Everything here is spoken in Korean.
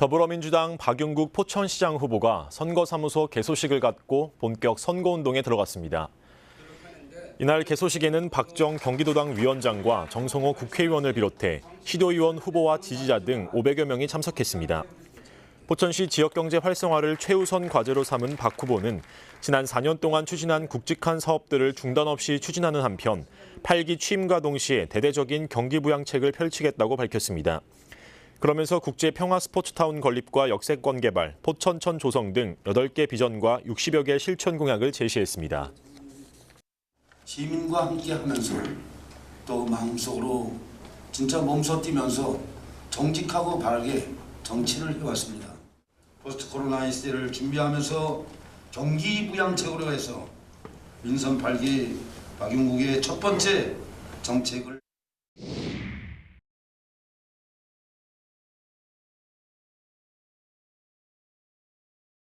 더불어민주당 박용국 포천시장 후보가 선거사무소 개소식을 갖고 본격 선거운동에 들어갔습니다. 이날 개소식에는 박정 경기도당 위원장과 정성호 국회의원을 비롯해 시도의원 후보와 지지자 등 500여 명이 참석했습니다. 포천시 지역경제 활성화를 최우선 과제로 삼은 박 후보는 지난 4년 동안 추진한 굵직한 사업들을 중단 없이 추진하는 한편 8기 취임과 동시에 대대적인 경기 부양책을 펼치겠다고 밝혔습니다. 그러면서 국제 평화 스포츠타운 건립과 역세권 개발, 포천천 조성 등 8개 비전과 60여 개 실천 공약을 제시했습니다. 시민과 함께 하면서 또 마음속으로 진짜 몸소 뛰면서 정직하고 바르게 정치를 해왔습니다. 포스트 코로나 시대를 준비하면서 경기 부양책으로 해서 민선 8기 박용국의 첫 번째 정책을